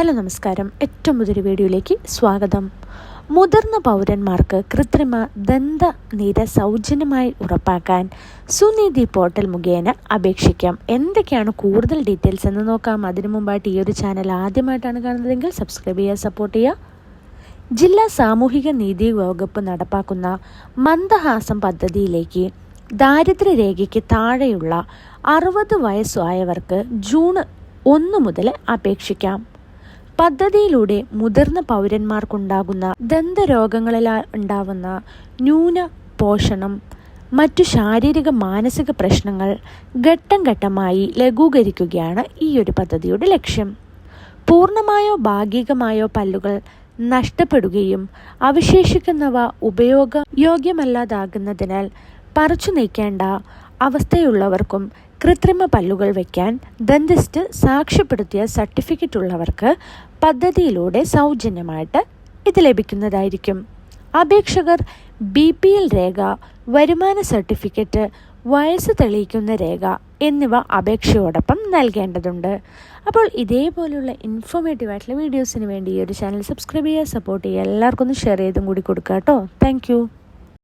Hello നമസ്കാരം. ഏറ്റവും പുതിയൊരു വീഡിയോയിലേക്ക് സ്വാഗതം. മുതിർന്ന പൗരന്മാർക്ക് കൃത്രിമ ദന്ത നിര സൗജന്യമായി ഉറപ്പാക്കാൻ സുനിധി പോർട്ടൽ മുഖേന അപേക്ഷിക്കാം. എന്തൊക്കെയാണ് കൂടുതൽ ഡീറ്റെയിൽസ് എന്ന് നോക്കാം. അതിനു മുമ്പായിട്ട് ഈ ഒരു ചാനൽ ആദ്യമായിട്ടാണ് കാണുന്നതെങ്കിൽ സബ്സ്ക്രൈബ് ചെയ്യുക സപ്പോർട്ട് ചെയ്യുക. ജില്ലാ സാമൂഹിക നീതി വകുപ്പ് നടപ്പാക്കുന്ന മന്ദഹാസം പദ്ധതിയിലേക്ക് ദാരിദ്ര്യരേഖയ്ക്ക് താഴെയുള്ള അറുപത് വയസ്സായവർക്ക് ജൂൺ ഒന്ന് മുതൽ അപേക്ഷിക്കാം. പദ്ധതിയിലൂടെ മുതിർന്ന പൗരന്മാർക്കുണ്ടാകുന്ന ദന്തരോഗങ്ങളിൽ ഉണ്ടാവുന്ന ന്യൂന പോഷണം മറ്റു ശാരീരിക മാനസിക പ്രശ്നങ്ങൾ ഘട്ടം ഘട്ടമായി ലഘൂകരിക്കുകയാണ് ഈ ഒരു പദ്ധതിയുടെ ലക്ഷ്യം. പൂർണമായോ ഭാഗികമായോ പല്ലുകൾ നഷ്ടപ്പെടുകയും അവശേഷിക്കുന്നവ ഉപയോഗയോഗ്യമല്ലാതാകുന്നതിനാൽ പറിച്ചു നീക്കേണ്ട അവസ്ഥയുള്ളവർക്കും കൃത്രിമ പല്ലുകൾ വയ്ക്കാൻ ദന്തിസ്റ്റ് സാക്ഷ്യപ്പെടുത്തിയ സർട്ടിഫിക്കറ്റ് ഉള്ളവർക്ക് പദ്ധതിയിലൂടെ സൗജന്യമായിട്ട് ഇത് ലഭിക്കുന്നതായിരിക്കും. അപേക്ഷകർ ബി പി എൽ രേഖ വരുമാന സർട്ടിഫിക്കറ്റ് വയസ്സ് തെളിയിക്കുന്ന രേഖ എന്നിവ അപേക്ഷയോടൊപ്പം നൽകേണ്ടതുണ്ട്. അപ്പോൾ ഇതേപോലെയുള്ള ഇൻഫോർമേറ്റീവ് ആയിട്ടുള്ള വീഡിയോസിന് വേണ്ടി ഈ ഒരു ചാനൽ സബ്സ്ക്രൈബ് ചെയ്യുക സപ്പോർട്ട് ചെയ്യുക എല്ലാവർക്കും ഒന്ന് ഷെയർ ചെയ്തും കൂടി കൊടുക്കുക കേട്ടോ. താങ്ക്